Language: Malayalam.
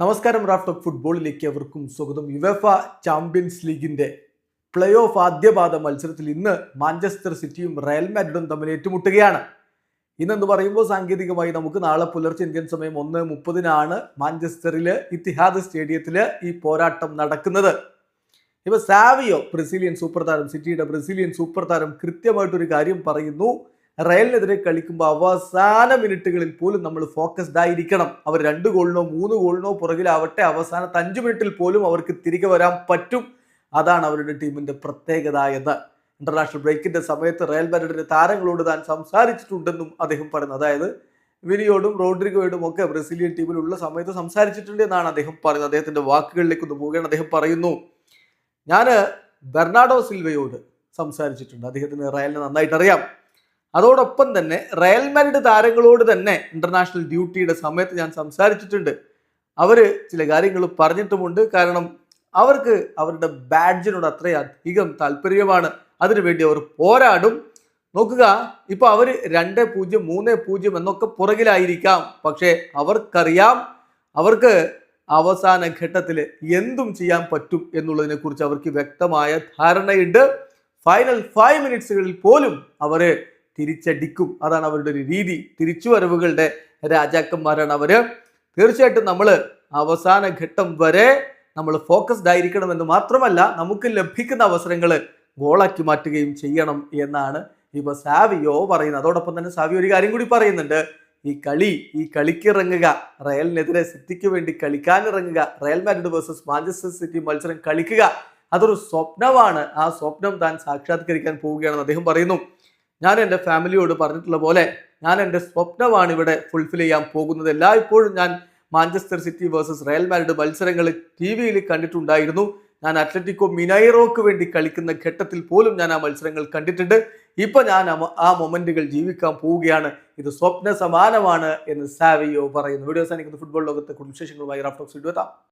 നമസ്കാരം റാഫ്റ്റ് ഓഫ് ഫുട്ബോളിലേക്ക് അവർക്കും സ്വാഗതം. യുവഫ ചാമ്പ്യൻസ് ലീഗിന്റെ പ്ലേ ഓഫ് ആദ്യപാദ മത്സരത്തിൽ ഇന്ന് മാഞ്ചസ്റ്റർ സിറ്റിയും റയൽ മാഡ്രിഡും തമ്മിൽ ഏറ്റുമുട്ടുകയാണ്. ഇന്നെന്ന് പറയുമ്പോൾ സാങ്കേതികമായി നമുക്ക് നാളെ പുലർച്ചെ ഇന്ത്യൻ സമയം ഒന്ന് മുപ്പതിനാണ് മാഞ്ചസ്റ്ററിൽ ഇത്തിഹാദ് സ്റ്റേഡിയത്തിൽ ഈ പോരാട്ടം നടക്കുന്നത്. ഇപ്പൊ സാവിയോ ബ്രസീലിയൻ സൂപ്പർ താരം സിറ്റിയുടെ ബ്രസീലിയൻ സൂപ്പർ താരം കൃത്യമായിട്ടൊരു കാര്യം പറയുന്നു. റയലിനെതിരെ കളിക്കുമ്പോൾ അവസാന മിനിറ്റുകളിൽ പോലും നമ്മൾ ഫോക്കസ്ഡ് ആയിരിക്കണം. അവർ രണ്ട് ഗോളിനോ മൂന്ന് ഗോളിനോ പുറകിലാവട്ടെ അവസാനത്തെ അഞ്ച് മിനിറ്റിൽ പോലും അവർക്ക് തിരികെ വരാൻ പറ്റും. അതാണ് അവരുടെ ടീമിന്റെ പ്രത്യേകത എന്ന്. ഇന്റർനാഷണൽ ബ്രേക്കിന്റെ സമയത്ത് റയൽ മാഡ്രിഡിന്റെ താരങ്ങളോട് താൻ സംസാരിച്ചിട്ടുണ്ടെന്നും അദ്ദേഹം പറയുന്നു. അതായത് വിനിയോടും റോഡ്രിഗോയോടും ഒക്കെ ബ്രസീലിയൻ ടീമിലുള്ള സമയത്ത് സംസാരിച്ചിട്ടുണ്ട് എന്നാണ് അദ്ദേഹം പറയുന്നത്. അദ്ദേഹത്തിന്റെ വാക്കുകളിലേക്ക് ഒന്ന് പോവുകയാണ്. അദ്ദേഹം പറയുന്നു ഞാൻ ബെർണാഡോ സിൽവയോട് സംസാരിച്ചിട്ടുണ്ട്. അദ്ദേഹത്തിന് റയലിനെ നന്നായിട്ട് അറിയാം അതോടൊപ്പം തന്നെ റയൽ താരങ്ങളോട് തന്നെ ഇന്റർനാഷണൽ ഡ്യൂട്ടിയുടെ സമയത്ത് ഞാൻ സംസാരിച്ചിട്ടുണ്ട്. അവർ ചില കാര്യങ്ങൾ പറഞ്ഞിട്ടുമുണ്ട്. കാരണം അവർക്ക് അവരുടെ ബാഡ്ജിനോട് അത്രയധികം താല്പര്യമാണ്. അതിനുവേണ്ടി അവർ പോരാടും. നോക്കുക ഇപ്പൊ അവർ രണ്ട് പൂജ്യം മൂന്ന് പൂജ്യം എന്നൊക്കെ പുറകിലായിരിക്കാം. പക്ഷേ അവർക്കറിയാം അവർക്ക് അവസാന ഘട്ടത്തിൽ എന്തും ചെയ്യാൻ പറ്റും എന്നുള്ളതിനെ കുറിച്ച് അവർക്ക് വ്യക്തമായ ധാരണയുണ്ട്. ഫൈനൽ ഫൈവ് മിനിറ്റ്സുകളിൽ പോലും അവർ തിരിച്ചടിക്കും. അതാണ് അവരുടെ ഒരു രീതി. തിരിച്ചുവരവുകളുടെ രാജാക്കന്മാരാണ് അവർ. തീർച്ചയായിട്ടും നമ്മൾ അവസാന ഘട്ടം വരെ നമ്മൾ ഫോക്കസ്ഡ് ആയിരിക്കണം എന്ന് മാത്രമല്ല നമുക്ക് ലഭിക്കുന്ന അവസരങ്ങൾ ഗോളാക്കി മാറ്റുകയും ചെയ്യണം എന്നാണ് ഇപ്പൊ സാവിയോ പറയുന്നത്. അതോടൊപ്പം തന്നെ സാവി ഒരു കാര്യം കൂടി പറയുന്നുണ്ട്. ഈ കളി ഈ കളിക്കിറങ്ങുക റയലിനെതിരെ സിറ്റിക്ക് വേണ്ടി കളിക്കാനിറങ്ങുക Real Madrid versus Manchester City മത്സരം കളിക്കുക അതൊരു സ്വപ്നമാണ്. ആ സ്വപ്നം താൻ സാക്ഷാത്കരിക്കാൻ പോവുകയാണെന്ന് അദ്ദേഹം പറയുന്നു. ഞാൻ എന്റെ ഫാമിലിയോട് പറഞ്ഞിട്ടുള്ള പോലെ ഞാൻ എന്റെ സ്വപ്നമാണ് ഇവിടെ ഫുൾഫിൽ ചെയ്യാൻ പോകുന്നത്. എല്ലായ്പ്പോഴും ഞാൻ Manchester City versus Real Madrid മത്സരങ്ങൾ ടി വിയിൽ കണ്ടിട്ടുണ്ടായിരുന്നു. ഞാൻ അത്ലറ്റിക്കോ മിനൈറോക്ക് വേണ്ടി കളിക്കുന്ന ഘട്ടത്തിൽ പോലും ഞാൻ ആ മത്സരങ്ങൾ കണ്ടിട്ടുണ്ട്. ഇപ്പൊ ഞാൻ ആ മൊമെന്റുകൾ ജീവിക്കാൻ പോവുകയാണ്. ഇത് സ്വപ്ന സമാനമാണ് എന്ന് സാവിയോ പറയുന്നു. വീഡിയോ സാധിക്കുന്ന ഫുട്ബോൾ ലോകത്തെ കുടുംബ വിശേഷങ്ങളുമായി റാഫ്റ്റോക്സ് എത്താം.